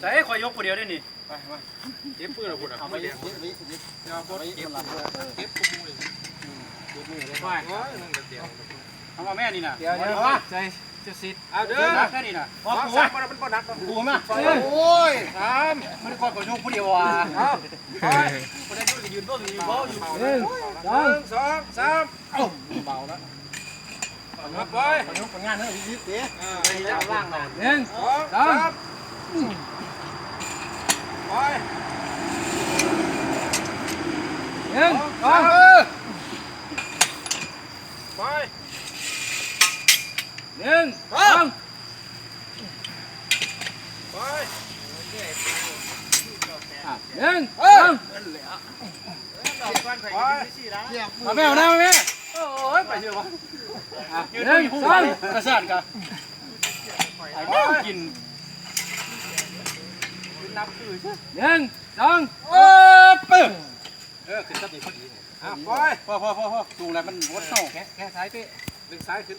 แต่คอยยกคนเดียวได้นี่เก็บปืนเราบุญอะเอาไปไม่เก็เลี้ยบงวิวิเดี๋ยวบเก็บหลับเลยเก็บปุ๊บเลยเก็บมือเลยโอ้ยนั่งเดียวทำมาแม่นี่น่ะเดี๋ยวเดี๋ยวว่าใจจะสิเอาเด้อแค่นี้น่ะสองสามมันเป็นปนักกูมาโอ้ยสามมันคอยก็ยกคนเดียวอะเอาไปคนนั้นยืนต้นยืนบ่อยู่หนึ่งสองสองสามเบาแล้วมาไปยกผลงานเนอะวิวิเตะไปจับล่างหน่อยหนึ่งสองสาม ไปหนึ่งสองไปหนึ่งสองไปหนึ่งสองไปมาแม่มาแม่โอ้ยไปเถอะวะหนึ่งสองกระสานกันไอ้แม่กิน นับคือใช่หนึ่งสองโอ้ปึ๊บเออขึ้นตับดีพอดีอะไปพอพอพอพอสูงแล้วมันวัดเท่าแค่แค่ซ้ายพี่ดึงซ้ายขึ้น